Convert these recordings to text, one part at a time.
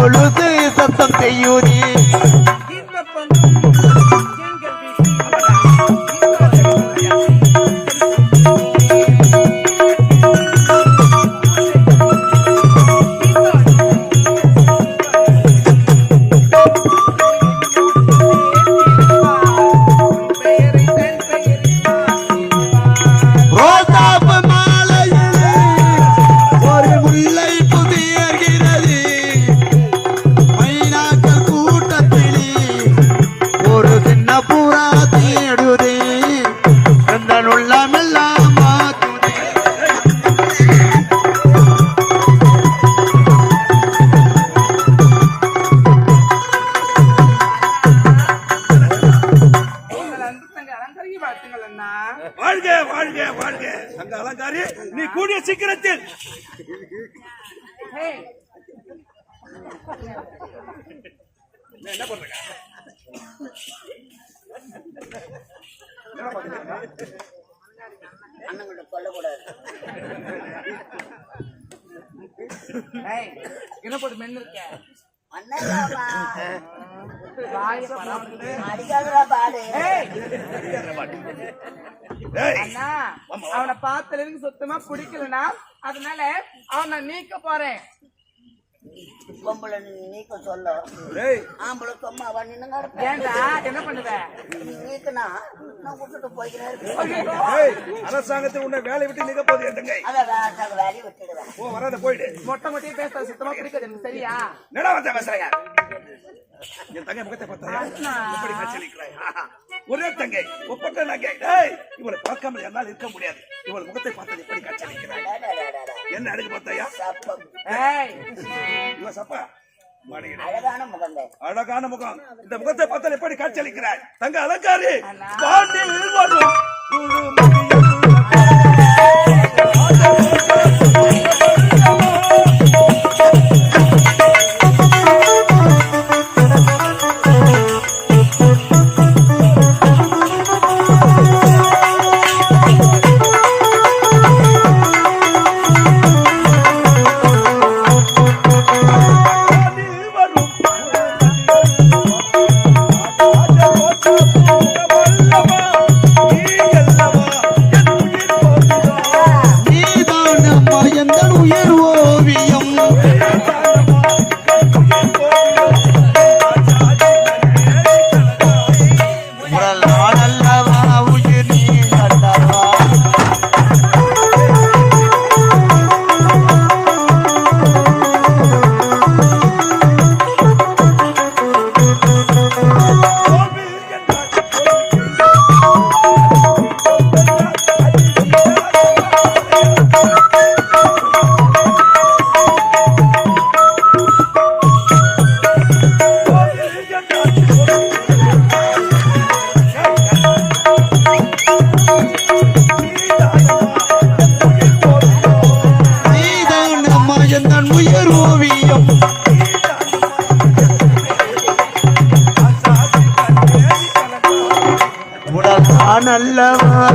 பொழுது சத்தம் செய்யுதி வாழ்க வாழ்க வாழ்க. அங்க அலங்காரி நீ கூடிய சீக்கிரத்தில். என்ன பண்றீங்க? அண்ணங்கிட்ட சொல்லக்கூடாது. என்ன போட்டு மென்னு இருக்க அண்ணன் பாடு. அவனை பார்த்ததுல இருந்து சுத்தமா பிடிக்கலனா அதனால அவனை நீக்க போறேன். பொம்பளை நீக்க சொல்ல. ஆம்பளை சும்மா அவன் என்ன பண்ணுவ? நீக்கனா நான் விட்டுட்டு போய்க்கிறேன். அரசாங்கத்தில் உன்னை வேலை விட்டு நிக்க போகுது என் தங்கை. அத வேண்டாம் வேலையை விட்டுடுவேன். ஓ வராத போயிடு. மொட்டை மொட்டையும் பேச சுத்தமா பிடிக்காது எனக்கு சரியா? என்னடா வந்த என் தங்கை முகத்தை. எப்படி. ஒரே தங்கை ஒப்பட்ட நங்கை ஏய் இவளை பார்க்காமல் என்னால் இருக்க முடியாது. இவள் முகத்தை பார்த்தது எப்படி டா. என்ன அழகு பார்த்தாயா? இவ சப்பா? அழகான முகந்தே அழகான முகம். இந்த முகத்தை பார்த்தால் எப்படி காட்சியளிக்கிறாய் தங்க அலங்காரி. பாண்டில் ஓவியம்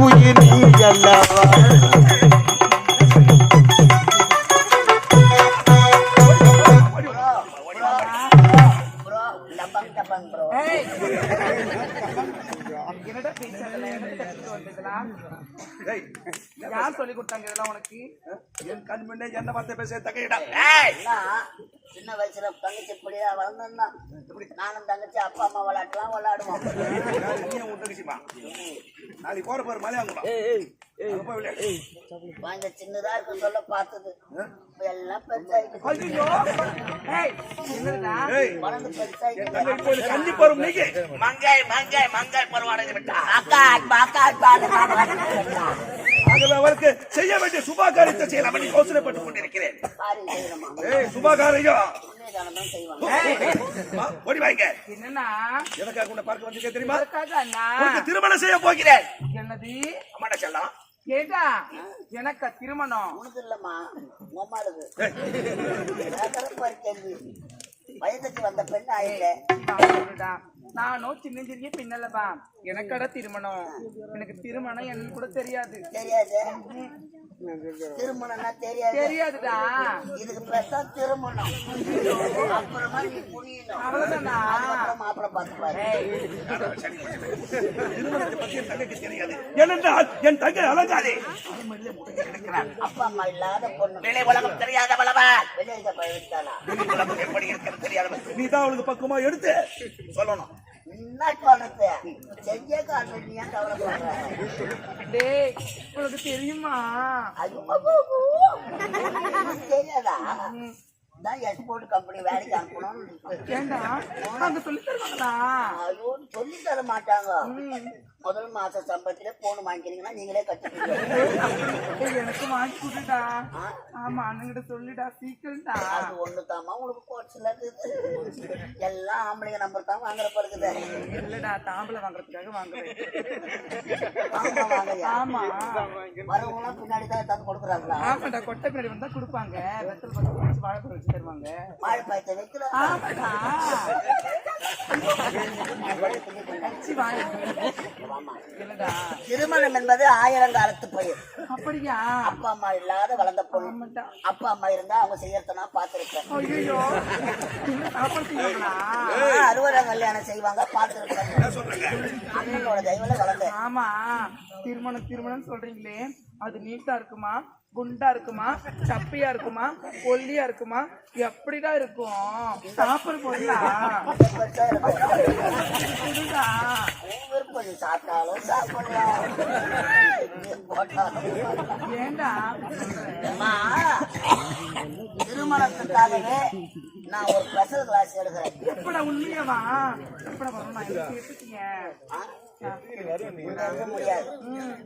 உயிர் நீ அல்லவா யார் சொல்லி கொடுத்தாங்க இதெல்லாம் உனக்கு என் கண் முன்னே என்ன பார்த்து பேச தகையிடா சின்ன வயசுல தங்கச்சி இப்படியா வளர்ந்தான் நானும் தங்கச்சி அப்பா அம்மா விளையாட்டுலாம் விளையாடுவோம். நீ உன் தங்கச்சிமா நாளைக்கு போற போய் விளையாடு வாங்க சின்னதா இருக்கு சொல்ல பார்த்தது. எல்லாம் மங்காய் மங்காய் மங்காய் பருவாடைந்து விட்டா. அக்கா அக்கா அக்கா ஆகவே அவருக்கு செய்ய வேண்டிய சுபா காரியத்தை செய்யலாம் என்று யோசனைப்பட்டுக் கொண்டிருக்கிறேன். பாரி செய்யணுமா? ஏய் சுபா காரியம் புண்ணியதானம் தான் செய்வாங்க வா, ஓடி வாங்க. என்னன்னா எதுக்காக உன்னை பார்க்க வந்திருக்கேன் தெரியுமா? திருமணம் செய்ய போகிறேன். என்னது? அம்மாட்ட செல்லாம் கேட்டா எனக்கு திருமணம்? உனக்கு இல்லம்மா உம்மாளுக்கு பாரு கேள்வி. வயதுக்கு வந்த பெண் ஆயிட்டே நான் சொல்லுடா. நானும் சின்ன சிறிய பின்னலப்பா எனக்கட திருமணம். எனக்கு திருமணம் என்னன்னு கூட தெரியாது. தெரியாது. திருமணம்னா தெரியாது. தெரியாதுடா. இதுக்கு பேசா திருமணம். அப்புறமா நீ புரியணும் அவ்வளவுதானா? மாப்பிள்ளை பார்த்து பாரு. திருமணத்தை பத்தி என் தங்கைக்கு தெரியாது ஏனென்றால் என் தங்கை அழகாதே அப்பா அம்மா இல்லாத பொண்ணு. உலகம் தெரியாதவளவன் வெளியே பழகிட்டானா வெளி உலகம் எப்படி இருக்கிறது தெரியாதவன் நீ தான் அவளுக்கு பக்குவமா எடுத்து சொல்லணும். என்ன காலத்து செய்ய காலம் நீ ஏன் கவலைப்படுற? டேய் உனக்கு தெரியுமா? தெரியாதா? தான் எக்ஸ்போர்ட் கம்பெனி வேலைக்கு அனுப்பணும்னு ஏண்டா? அங்க சொல்லி தருவாங்களா ஐயோ சொல்லி தர மாட்டாங்க. முதல் மாச சம்பளத்திலே போன் வாங்கிக்கிறீங்கன்னா நீங்களே கட்டிக்கிறீங்க ஏய், எனக்கு வாங்கி கொடுடா. ஆமா அண்ணங்கிட்ட சொல்லிடா சீக்கிரம்டா. அது ஒண்ணுதாம்மா உங்களுக்கு கோட்ஸ்ல இருக்குது எல்லாம் ஆம்பளைங்க நம்பர் தான் வாங்குற படுக்குது இல்லடா தாம்பளை வாங்குறதுக்காக வாங்குறேன். ஆமா. வரவங்களாம் பின்னாடி தான் எடுத்தாந்து கொடுக்குறாங்களா? ஆமாடா கொட்டை பின்னாடி வந்தா கொடுப்பாங்க. வெத்தல் பத்து வச்சு வாழைப்பழம் வச்சு தருவாங்க. வாழைப்பழத்தை வைக்கிறாங்க ஆமாடா. திருமணம் என்பது ஆயிரங்காலத்து பயிர். அப்படியா? அப்பா அம்மா இல்லாத வளர்ந்த பொண்ணு. அப்பா அம்மா இருந்தா அவங்க செய்யறத நான் பார்த்திருக்கேன் அறுவடை கல்யாணம் செய்வாங்க பார்த்திருக்கேன் அண்ணனோட தெய்வல வளர்ந்தேன். ஆமா. திருமணம் திருமணம் சொல்றீங்களே. அது நீட்டா இருக்குமா? குண்டா இருக்குமா? சப்பையா இருக்குமா? ஒல்லியா இருக்குமா? எப்படிடா இருக்கும்? சாப்பிட போடலாம். ஏண்டா? திருமணத்துக்காகவே நான் ஒரு ஸ்பெஷல் கிளாஸ் எடுக்கிறேன். எப்படா உண்மையாவா? எப்படா வரும்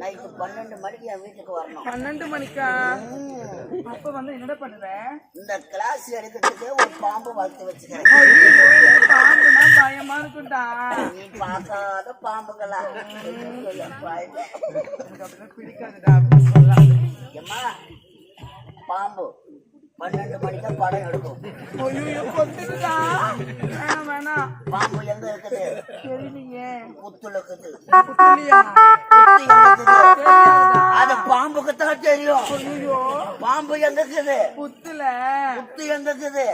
நைட்டு பன்னெண்டு மணிக்கு என் வீட்டுக்கு வரணும். பன்னெண்டு மணிக்கா? அப்ப வந்து என்னடா பண்ணுவேன் இந்த கிளாஸ் எடுக்கிறதுக்கு ஒரு பாம்பு வளர்த்து வச்சுக்கிறேன். பாம்புனா பயமா இருக்கும்டா. நீ பார்க்காத பாம்புங்களா பிடிக்காதுடா பாம்பு. பன்னெண்டு மணிக்கு படம் எடுக்கும். வேணாம் வேணாம். பாம்பு எங்க இருக்குது? தெரியலையே புத்துல இருக்குது புத்துலியா புத்து எங்க இருக்குது தெரியாதுடா அது பாம்புக்கு தான் தெரியும் பாம்பு எங்க இருக்குது புத்துல. புத்து எங்க இருக்குது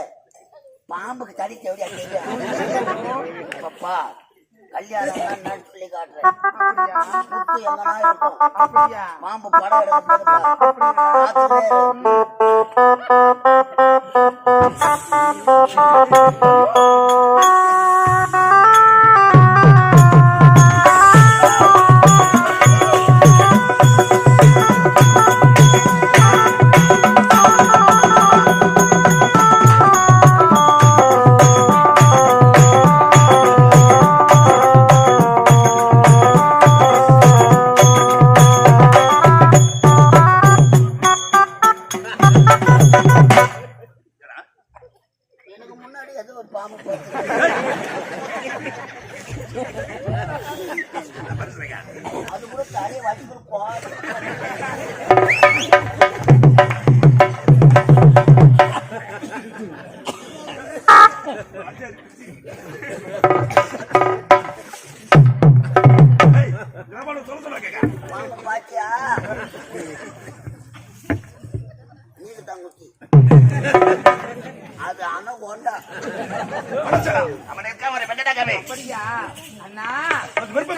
பாம்புக்கு தடி தேவையா? தெரியும் பாப்பா கல்யாணம் நான் சொல்லி காட்டுறேன். புத்து எங்கன்னா இருக்கும். அப்படியா? பாம்பு படம் எடுக்கும்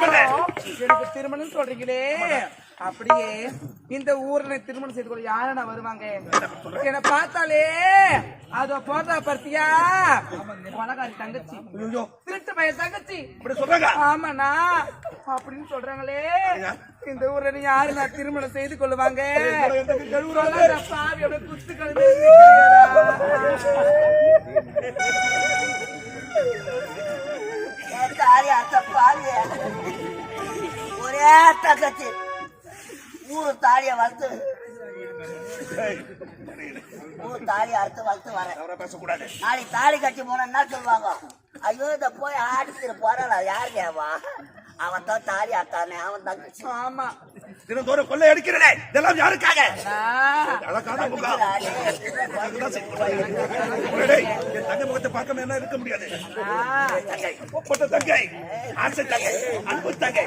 எனக்கு திருமணம் சொல்றீங்களே. அப்படியே இந்த ஊர்ல திருமணம் செய்து கொள்ள யாரா வருவாங்க? என்ன பார்த்தாலே அதோ போட்டா பார்த்தியா? பணக்காரி தங்கச்சி. ஐயோ. திருட்டு பையன் தங்கச்சி. இப்படி சொல்றாங்க. ஆமாண்ணா. அப்படின்னு சொல்றாங்களே. இந்த ஊர்ல நீ யாரு நான் திருமணம் செய்து கொள்ளுவாங்க? குத்து கழுவி தாலி அத்தை பாரு ஒரே தங்கச்சி. ஊரு தாலிய வளர்த்து. ஊரு தாலிய அறுத்து வளர்த்து வரேன். பேசக்கூடாது. நாளைக்கு தாலி கட்டி போனா என்ன சொல்லுவாங்க? ஐயோ இத போய் ஆடிச்சிட்டு போறாளா? யாருக்கு அவன் அவன் தான் தாலி அத்தானே அவன் தங்கச்சி ஆமா. தினந்தோறும் கொள்ளை அடிக்கிறதே இதெல்லாம் யாருக்காக? அழகான முகம். என் தங்க முகத்தை பார்க்காம என்ன இருக்க முடியாது. அண்ணா. தங்கை. ஆசை தங்கை. அன்பு தங்கை.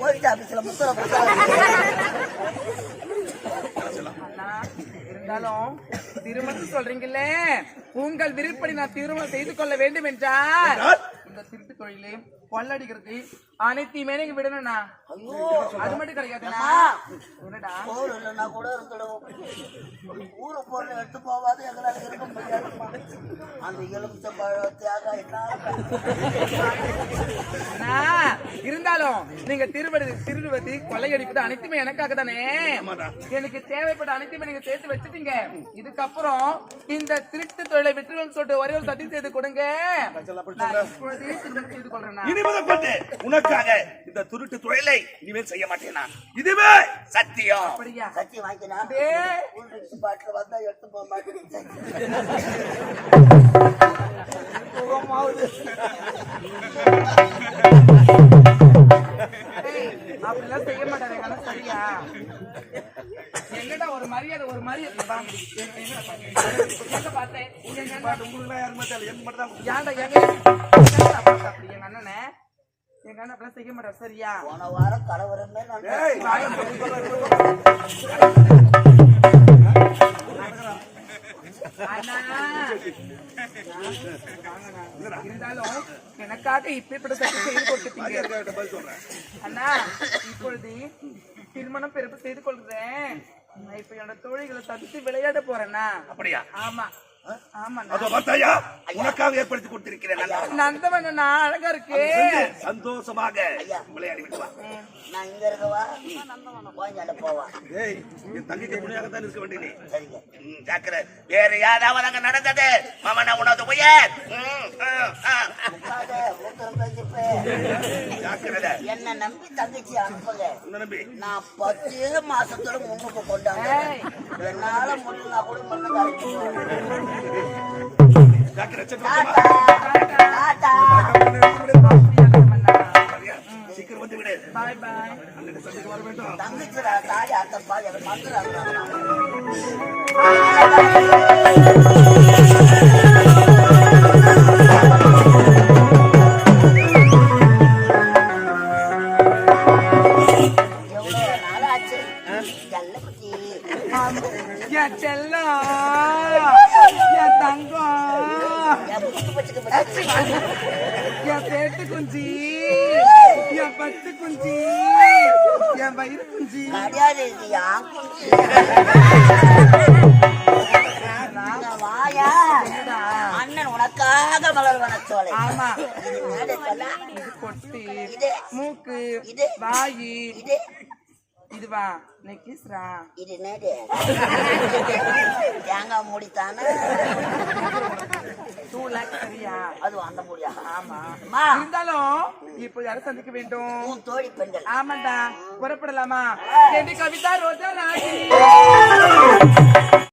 போயிட்டு ஆபீஸ்ல இருந்தாலும் திருமணம் சொல்றீங்கல்ல? உங்கள் விருப்படி நான் திருமணம் செய்து கொள்ள வேண்டும் என்றால்? இந்த திருட்டு தொழிலே கொள்ளடிக்கிறது அனைத்தையுமே நீங்க விடணும்ண்ணா. அது மட்டும் கிடைக்காதுண்ணா. கூட ஊரு பொருள் எடுத்து போவாது எங்களால இருக்க முடியாதுமா அந்த எலுமிச்சம்பழம் தேங்காய் அண்ணா, இருந்தாலும் நீங்க திருவடி திருடுவது கொள்ளையடிப்பது அனைத்துமே எனக்காக தானே? ஆமாடா. எனக்கு தேவைப்பட்ட அனைத்துமே நீங்க சேர்த்து வச்சுட்டீங்க. இதுக்கப்புறம் இந்த திருட்டு தொழிலை விட்டுருவேன் சொல்லிட்டு ஒரே ஒரு சதி செய்து கொடுங்க. செய்து கொள்றேன் இனிமேல் கொண்டு உனக்காக இந்த துருட்டு தொழிலை இனிமேல் செய்ய மாட்டேனா இதுவே சத்தியம். பாட்டில் வந்தா எடுத்து போக அப்படிலாம் செய்ய மாட்டாரு எங்க அண்ணன் சரியா? என்னடா ஒரு மரியாதை ஒரு மரியாதை. எங்க- எங்கடா பார்த்தேன்? எங்க எங்க உங்களுக்கு யாருமே தெரியல எனக்கு மட்டும் தான் ஏன்டா எங்க அப்படி எங்க அண்ணனை? அண்ணன் அப்படிலாம் செய்ய மாட்டார் சரியா? போன வாரம் கலவரமே நான் ஏய், அண்ணா இருந்தாலும் எனக்காக இப்ப இப்படி சட்டை செய்து கொடுத்துட்டீங்க. அண்ணா இப்பொழுது திருமணம் பிறப்பு செய்து கொள்கிறேன். நான் இப்ப என்னோட தோழிகளை சந்தித்து விளையாட போறேன்னா அப்படியா? ஆமா. அதோ பார்த்தாயா உனக்காக ஏற்படுத்தி கொடுத்திருக்கிறேன். நந்தவனா அழகா இருக்கு. சந்தோஷமாக விளையாடி விட்டு வா. நான் இங்க இருக்கவா? கோஞ்சாண்ட போவா. ஏய் என் தங்கைக்கு துணையாக தான் இருக்க வேண்டிய நீ சரிங்க. ம், ஜாக்கிரதை. வேறு யாராவது அங்க நடந்தது? மமன உனது உயர். என்ன நம்பி தங்கச்சி அனுப்புங்க. நான் பத்தே மாசத்தோட முன்னுக்கு கொண்டாங்க. என்னால முடியலனா கூட அழைச்சிட்டு ஜாக்கிரதை சென்று பாய் பாய் அண்ணனை தங்கச்சி உனக்காக மலர் வனச்சோலை ஆமா. இது மேடை இது. மூக்கு இது. வாயி. இது. இதுவா நெக்கிஸ்ரா இது நேடு தேங்காய் மூடித்தானே? டூ லேக்ஸ் சரியா? அது அந்த மூடியா? ஆமா. இருந்தாலும் இப்போ யாரை சந்திக்க வேண்டும்? தோழி பெண்கள். ஆமாண்டா. புறப்படலாமா? கவிதா ரோஜா ராணி